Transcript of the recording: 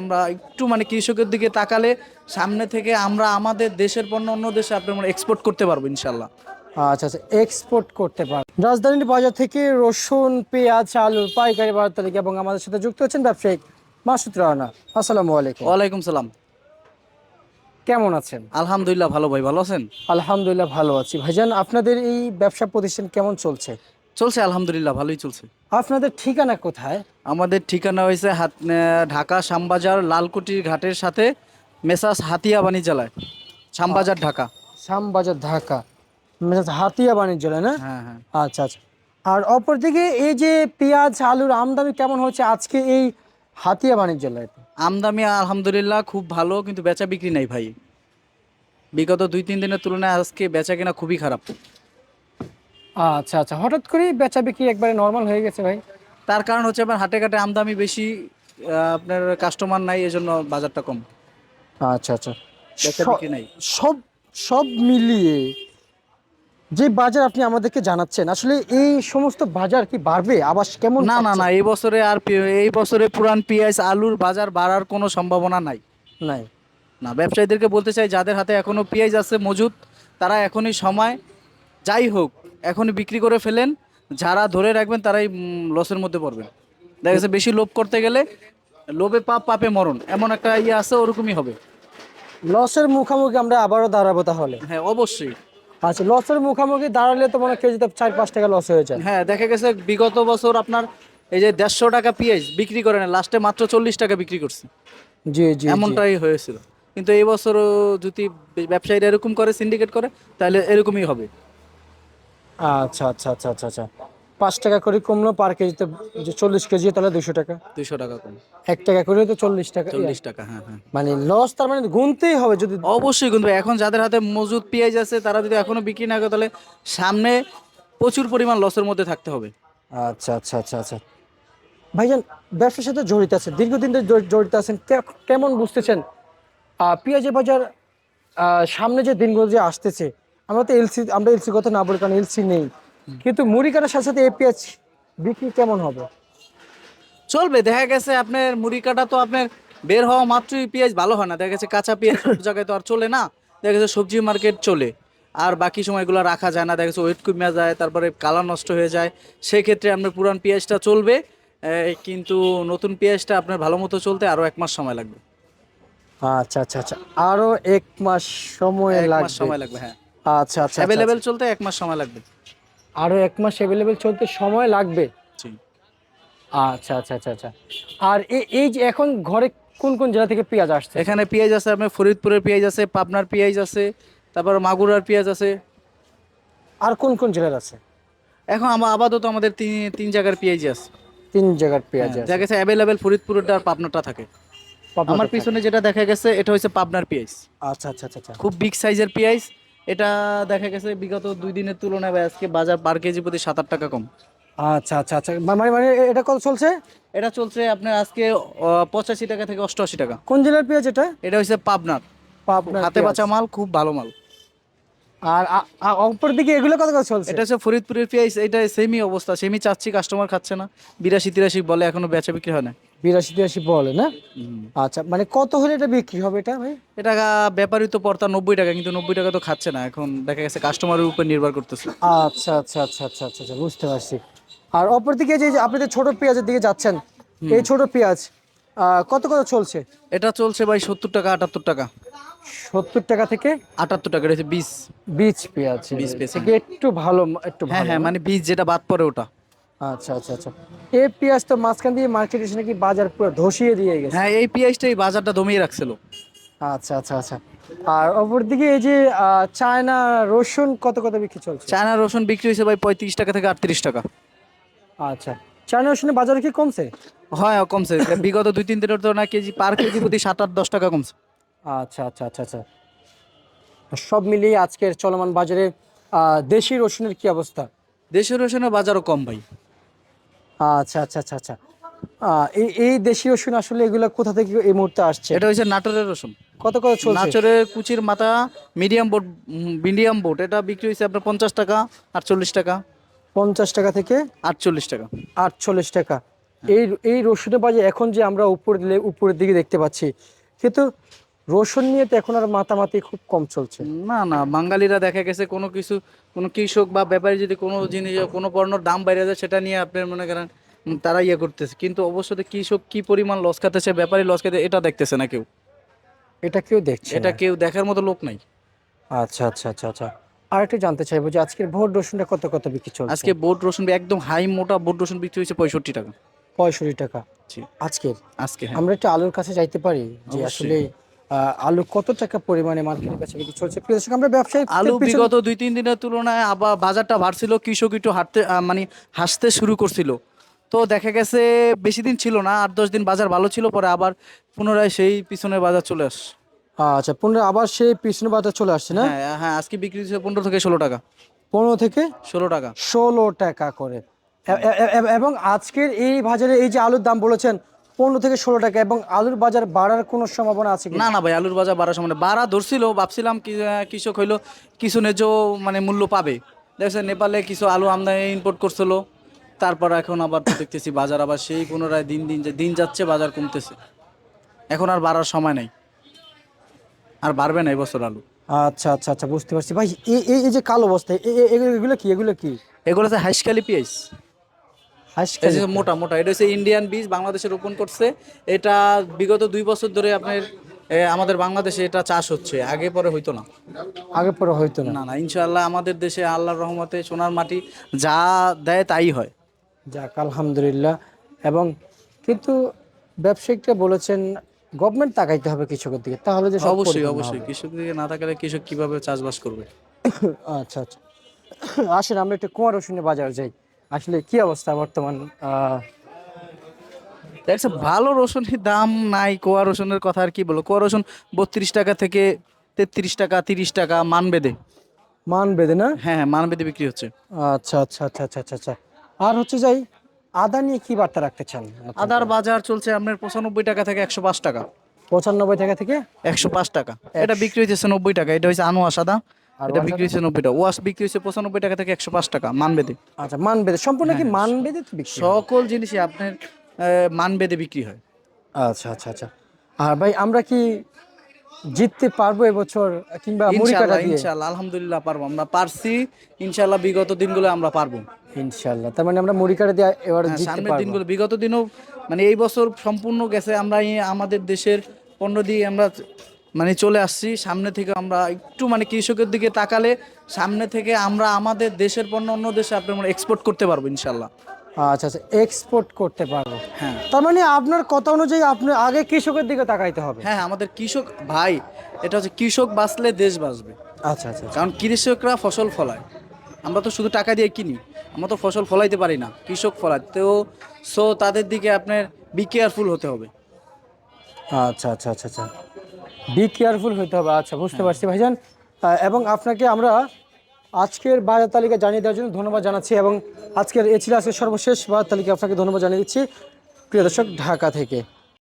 আমরা একটু মানে কৃষকের দিকে তাকালে সামনে থেকে আমরা আমাদের দেশের পণ্য অন্য দেশে আপনার এক্সপোর্ট করতে পারব ইনশাল্লাহ আচ্ছা আচ্ছা এক্সপোর্ট করতে পারেন রাজধানীর বাজার থেকে রসুন পেঁয়াজ আলুর পাইকারি বাজার তালিকা এবং আমাদের সাথে যুক্ত হচ্ছেন ব্যবসায়িক মাসুদ রানা। আসসালামু আলাইকুম। ওয়ালাইকুম সালাম। কেমন আছেন? আলহামদুলিল্লাহ ভালো ভাই ভালো আছেন? আলহামদুলিল্লাহ ভালো আছি। ভাইজান আপনাদের এই ব্যবসা প্রতিষ্ঠান কেমন চলছে? চলছে আলহামদুলিল্লাহ ভালোই চলছে। আপনাদের ঠিকানা কোথায়? আমাদের ঠিকানা হয়েছে হাত ঢাকা শ্যামবাজার লালকুটির ঘাটের সাথে মেসাস হাতিয়া বাণিজ্যালয় শ্যামবাজার ঢাকা। শ্যামবাজার ঢাকা। মেজাজ হাতিয়া বাণিজ্যালয় না? হ্যাঁ হ্যাঁ। আচ্ছা আচ্ছা। আর অপরদিকে এই যে পেঁয়াজ আলুর আমদানি কেমন হচ্ছে আজকে এই হাতিয়া বাণিজ্য বাণিজ্যালয়তে আমদামি আলহামদুলিল্লাহ খুব ভালো কিন্তু বেচা বিক্রি নাই ভাই। বিগত দুই তিন দিনের তুলনায় আজকে বেচা কেনা খুবই খারাপ। আচ্ছা আচ্ছা। হঠাৎ করেই বেচা বিক্রি একবারে নর্মাল হয়ে গেছে ভাই? তার কারণ হচ্ছে আপনার হাটে ঘাটে আমদামি বেশি আপনার কাস্টমার নাই এজন্য বাজারটা কম। আচ্ছা আচ্ছা। বেচা বিক্রি নাই। সব সব মিলিয়ে যে বাজার আপনি আমাদেরকে জানাচ্ছেন আসলে এই সমস্ত বাজার কি বাড়বে? আবার কেমন না না না এই বছরে আর এই বছরে পুরান পেঁয়াজ আলুর বাজার বাড়ার কোনো সম্ভাবনা নাই। নাই। না ব্যবসায়ীদেরকে বলতে চাই যাদের হাতে এখনও পেঁয়াজ আছে মজুদ তারা এখনই সময় যাই হোক এখনই বিক্রি করে ফেলেন যারা ধরে রাখবেন তারাই লসের মধ্যে পড়বেন। দেখা গেছে বেশি লোভ করতে গেলে লোভে পাপ পাপে মরণ এমন একটা ইয়ে আছে ওরকমই হবে। লসের মুখোমুখি আমরা আবারও দাঁড়াবো তাহলে। হ্যাঁ অবশ্যই। আচ্ছা লসের মুখোমুখি দাঁড়ালে তো মনে কেজিতে চার পাঁচ টাকা লস হয়ে যায়। হ্যাঁ দেখা গেছে বিগত বছর আপনার এই যে দেড়শো টাকা পেঁয়াজ বিক্রি করে না লাস্টে মাত্র চল্লিশ টাকা বিক্রি করছে। জি জি। এমনটাই হয়েছিল। কিন্তু এই বছরও যদি ব্যবসায়ীরা এরকম করে সিন্ডিকেট করে তাহলে এরকমই হবে। আচ্ছা আচ্ছা আচ্ছা আচ্ছা আচ্ছা। পাঁচ টাকা করে কমলো পার কেজিতে যে চল্লিশ কেজি তাহলে দুশো টাকা। দুইশো টাকা কম। এক টাকা করে তো চল্লিশ টাকা চল্লিশ টাকা হ্যাঁ হ্যাঁ। মানে লস তার মানে গুনতেই হবে যদি অবশ্যই কিন্তু এখন যাদের হাতে মজুদ পেঁয়াজ আছে তারা যদি এখনও বিক্রি না করে তাহলে সামনে প্রচুর পরিমাণ লসের মধ্যে থাকতে হবে। আচ্ছা আচ্ছা আচ্ছা আচ্ছা। ভাইজান ব্যবসার সাথে জড়িত আছেন দীর্ঘদিন ধরে জড়িত আছেন কেমন বুঝতেছেন? পেঁয়াজের বাজার সামনে যে দিনগুলো যে আসতেছে আমরা তো এলসি আমরা এলসি কথা না বলি কারণ এলসি নেই। কিন্তু মুড়ি কাটার সাথে সাথে এই পেঁয়াজ বিক্রি কেমন হবে? চলবে দেখা গেছে আপনার মুড়ি কাটা তো আপনার বের হওয়া মাত্রই পেঁয়াজ ভালো হয় না। দেখা গেছে কাঁচা পেঁয়াজ সব জায়গায় তো আর চলে না। দেখা গেছে সবজি মার্কেট চলে। আর বাকি সময়গুলো রাখা যায় না। দেখা গেছে ওয়েট কমে যায় তারপরে কালার নষ্ট হয়ে যায়। সেক্ষেত্রে আপনার পুরান পেঁয়াজটা চলবে। কিন্তু নতুন পেঁয়াজটা আপনার ভালো মতো চলতে আরও এক মাস সময় লাগবে। আচ্ছা আচ্ছা আচ্ছা। আরও এক মাস সময় এক মাস লাগবে। সময় লাগবে হ্যাঁ। আচ্ছা আচ্ছা আচ্ছা অ্যাভেলেবেল চলতে এক মাস সময় লাগবে। আরও এক মাস অ্যাভেলেবেল চলতে সময় লাগবে? জি। আচ্ছা আচ্ছা আচ্ছা আচ্ছা। আর এই- এই যে এখন ঘরে কোন কোন জেলা থেকে পেঁয়াজ আসছে? এখানে পেঁয়াজ আছে আপনার ফরিদপুরের পেঁয়াজ আছে পাবনার পেঁয়াজ আছে তারপর মাগুরার পেঁয়াজ আছে। আর কোন কোন জেলার আছে? এখন আমার আপাতত আমাদের তিন তিন জায়গার পেঁয়াজ আছে। তিন জায়গার পেঁয়াজ আছে। দেখা গেছে অ্যাভেলেবেল ফরিদপুরেরটা আর পাবনারটা থাকে। আমার পিছনে যেটা দেখা গেছে এটা হচ্ছে পাবনার পেঁয়াজ। আচ্ছা আচ্ছা আচ্ছা আচ্ছা। খুব বিগ সাইজের পেঁয়াজ। এটা দেখা গেছে বিগত দুই দিনের তুলনায় বা আজকে বাজার পার কেজি প্রতি সাত আট টাকা কম। আচ্ছা আচ্ছা আচ্ছা। মানে মানে এটা কত চলছে? এটা চলছে আপনার আজকে পঁচাশি টাকা থেকে অষ্টআশি টাকা। কোন জেলার পেঁয়াজ এটা? এটা হচ্ছে পাবনার। পাবনার হাতে বাঁচা মাল খুব ভালো মাল। আর অপর দিকে এগুলো কত কত চলছে? এটা হচ্ছে ফরিদপুরের পেঁয়াজ এটা সেমি অবস্থা। সেমি চাচ্ছি কাস্টমার খাচ্ছে না। বিরাশি তিরাশি বলে এখনও বেচা বিক্রি হয় না। বিরাশি তিরাশি বলে না? আচ্ছা মানে কত হলে এটা বিক্রি হবে এটা ভাই? এটা ব্যাপারই তো পড়তা নব্বই টাকা কিন্তু নব্বই টাকা তো খাচ্ছে না। এখন দেখা গেছে কাস্টমারের উপর নির্ভর করতেছে। আচ্ছা আচ্ছা আচ্ছা আচ্ছা আচ্ছা আচ্ছা বুঝতে পারছি। আর অপর দিকে যে আপনি যে ছোট পেঁয়াজের দিকে যাচ্ছেন এই ছোট পেঁয়াজ কত কত চলছে? এটা চলছে ভাই সত্তর টাকা আটাত্তর টাকা। সত্তর টাকা থেকে আটাত্তর টাকা হচ্ছে বীজ। বীজ পেঁয়াজ। বীজ পেঁয়াজ, একটু ভালো একটু হ্যাঁ হ্যাঁ মানে বীজ যেটা বাদ পড়ে ওটা। আচ্ছা আচ্ছা আচ্ছা। এই পেঁয়াজ তো মাঝখান দিয়ে মার্কেটে এসে নাকি বাজার পুরো ধসিয়ে দিয়ে গেছে। হ্যাঁ এই পেঁয়াজটা এই বাজারটা দমিয়ে রাখছিল। আচ্ছা আচ্ছা আচ্ছা। আর অপরদিকে এই যে চায়না রসুন কত কত বিক্রি চলছে? চায়না রসুন বিক্রি হয়েছে ভাই পঁয়ত্রিশ টাকা থেকে আটত্রিশ টাকা। আচ্ছা। চায়না রসুনের বাজারে কি কমছে? হয় কমছে। বিগত দুই তিন দিনের তো না কেজি পার কেজি প্রতি সাত আট দশ টাকা কমছে। আচ্ছা আচ্ছা আচ্ছা আচ্ছা। সব মিলিয়ে আজকের চলমান বাজারে দেশি রসুনের কি অবস্থা? দেশি রসুনের বাজারও কম ভাই। আচ্ছা আচ্ছা আচ্ছা আচ্ছা। এই এই দেশি রসুন আসলে এগুলো কোথা থেকে এই মুহূর্তে আসছে? এটা হচ্ছে নাটোরের রসুন। কত কত চলছে? নাচরের কুচির মাথা মিডিয়াম বোট মিডিয়াম বোট। এটা বিক্রি হয়েছে আপনার পঞ্চাশ টাকা আটচল্লিশ টাকা। পঞ্চাশ টাকা থেকে আটচল্লিশ টাকা। আটচল্লিশ টাকা। এই এই রসুনের বাজার এখন যে আমরা উপর উপরের দিকে দেখতে পাচ্ছি কিন্তু রসুন নিয়ে তো এখন আর মাতামাতি খুব কম চলছে। না না বাঙালিরা দেখা গেছে কোনো কিছু কোনো কৃষক বা ব্যাপারী যদি কোনো জিনিস কোনো পণ্যর দাম বাইরে যায় সেটা নিয়ে আপনার মনে করেন তারা ইয়ে করতেছে। কিন্তু অবশ্যই কৃষক কি পরিমাণ লস খাতেছে ব্যাপারী লস খাতে এটা দেখতেছে না কেউ। এটা কেউ দেখছে এটা কেউ দেখার মতো লোক নাই। আচ্ছা আচ্ছা আচ্ছা আচ্ছা। আর একটু জানতে চাইব যে আজকের ভোট রসুনটা কত কত বিক্রি চলছে? আজকে বোট রসুন একদম হাই মোটা বোট রসুন বিক্রি হয়েছে পঁয়ষট্টি টাকা। পঁয়ষট্টি টাকা। আজকের? আজকে হ্যাঁ। আমরা একটু আলুর কাছে যাইতে পারি যে আসলে আলু কত টাকা পরিমাণে মার্কেটের কাছে বিক্রি চলছে? প্রিয় দর্শক আমরা ব্যবসায়ী আলু বিগত দুই তিন দিনের তুলনায় আবার বাজারটা বাড়ছিল কৃষক একটু হাঁটতে মানে হাসতে শুরু করছিল। তো দেখা গেছে বেশি দিন ছিল না আট দশ দিন বাজার ভালো ছিল পরে আবার পুনরায় সেই পিছনের বাজার চলে আস আচ্ছা পনেরো আবার সেই পিছনে বাজার চলে আসছে না? হ্যাঁ হ্যাঁ আজকে বিক্রি হচ্ছে পনেরো থেকে ষোলো টাকা। পনেরো থেকে ষোলো টাকা। ষোলো টাকা করে। এবং আজকের এই বাজারে এই যে আলুর দাম বলেছেন পনেরো থেকে ষোলো টাকা এবং আলুর বাজার বাড়ার কোনো সম্ভাবনা আছে না না ভাই আলুর বাজার বাড়ার সময় বাড়া ধরছিল ভাবছিলাম কৃষক হইল কিছু ন্যায্য মানে মূল্য পাবে। দেখছেন নেপালে কিছু আলু আমদানি ইম্পোর্ট করছিল। তারপর এখন আবার তো দেখতেছি বাজার আবার সেই পুনরায় দিন দিন যে দিন যাচ্ছে বাজার কমতেছে। এখন আর বাড়ার সময় নেই। আর বাড়বে না এবছর আলু। আচ্ছা আচ্ছা আচ্ছা বুঝতে পারছি। ভাই এই যে কালো এ- এগুলো কি? এগুলো কি? এগুলো হচ্ছে হাইসকালি পেঁয়াজ মোটা মোটা এটা হচ্ছে ইন্ডিয়ান বীজ বাংলাদেশে রোপণ করছে। এটা বিগত দুই বছর ধরে আপনার আমাদের বাংলাদেশে এটা চাষ হচ্ছে। আগে পরে হইতো না। আগে পরে হয়তো না। না না ইনশাআল্লাহ আমাদের দেশে আল্লাহর রহমতে সোনার মাটি যা দেয় তাই হয়। যাক আলহামদুলিল্লাহ। এবং কিন্তু ব্যবসায়িকরা বলেছেন গভর্নমেন্ট তাকাইতে হবে কৃষকের দিকে। তাহলে যে অবশ্যই অবশ্যই। কৃষক দিকে না থাকলে কৃষক কীভাবে চাষবাস করবে? আচ্ছা আচ্ছা। আসেন আমরা একটু কুমার রসুনের বাজার যাই। আসলে কি অবস্থা বর্তমান? দেখছে ভালো রসুনের দাম নাই কোয়া রসুনের কথা আর কি বলো কোয়া রসুন বত্রিশ টাকা থেকে তেত্রিশ টাকা তিরিশ টাকা মান বেঁধে। মান বেঁধে না? হ্যাঁ হ্যাঁ মান বেঁধে বিক্রি হচ্ছে। আচ্ছা আচ্ছা আচ্ছা আচ্ছা আচ্ছা আচ্ছা। আর হচ্ছে যাই আদা নিয়ে কি বার্তা রাখতে চান? আদার বাজার চলছে আপনার পঁচানব্বই টাকা থেকে একশো পাঁচ টাকা। পঁচানব্বই টাকা থেকে? একশো পাঁচ টাকা। এটা বিক্রি হচ্ছে নব্বই টাকা। এটা হচ্ছে আনোয়া সাদা এটা বিক্রি নব্বই টাকা। ওয়াশ বিক্রি পঁচানব্বই টাকা থেকে একশো পাঁচ টাকা মান বেঁধে আচ্ছা মান বেঁধে সম্পূর্ণ কি হয়? সকল জিনিসই আপনার আহ, মান বেঁধে বিক্রি হয়। আচ্ছা আচ্ছা আচ্ছা। আর ভাই আমরা কি জিততে পারব এবছর কিংবা ইনশাআল্লাহ ইনশাআল্লাহ আলহামদুলিল্লাহ পারব। আমরা পারছি ইনশাআল্লাহ বিগত দিনগুলো আমরা পারব। ইনশাল্লাহ তার মানে আমরা মুড়ি কাটা দিয়ে এবার হ্যাঁ, সামনের দিনগুলো বিগত দিনও মানে এই বছর সম্পূর্ণ গেছে আমরা আমাদের দেশের পণ্য দিয়ে আমরা মানে চলে আসছি। সামনে থেকে আমরা একটু মানে কৃষকের দিকে তাকালে সামনে থেকে আমরা আমাদের দেশের পণ্য অন্য দেশে আপনার এক্সপোর্ট করতে পারব ইনশাল্লাহ। আচ্ছা আচ্ছা এক্সপোর্ট করতে পারব। হ্যাঁ। তার মানে আপনার কথা অনুযায়ী আপনার আগে কৃষকের দিকে তাকাইতে হবে? হ্যাঁ আমাদের কৃষক ভাই এটা হচ্ছে কৃষক বাঁচলে দেশ বাঁচবে। আচ্ছা আচ্ছা আচ্ছা। কারণ কৃষকরা ফসল ফলায়। আমরা তো শুধু টাকা দিয়ে কিনি আমরা তো ফসল ফলাইতে পারি না কৃষক ফলায়। তো সো তাদের দিকে আপনার বি কেয়ারফুল হতে হবে। আচ্ছা আচ্ছা আচ্ছা আচ্ছা। বি কেয়ারফুল হইতে হবে। আচ্ছা বুঝতে পারছি ভাইজান। এবং আপনাকে আমরা আজকের বাজার তালিকা জানিয়ে দেওয়ার জন্য ধন্যবাদ জানাচ্ছি এবং আজকের এ ছিল আজকের সর্বশেষ বাজার তালিকা। আপনাকে ধন্যবাদ জানিয়ে দিচ্ছি। প্রিয় দর্শক ঢাকা থেকে।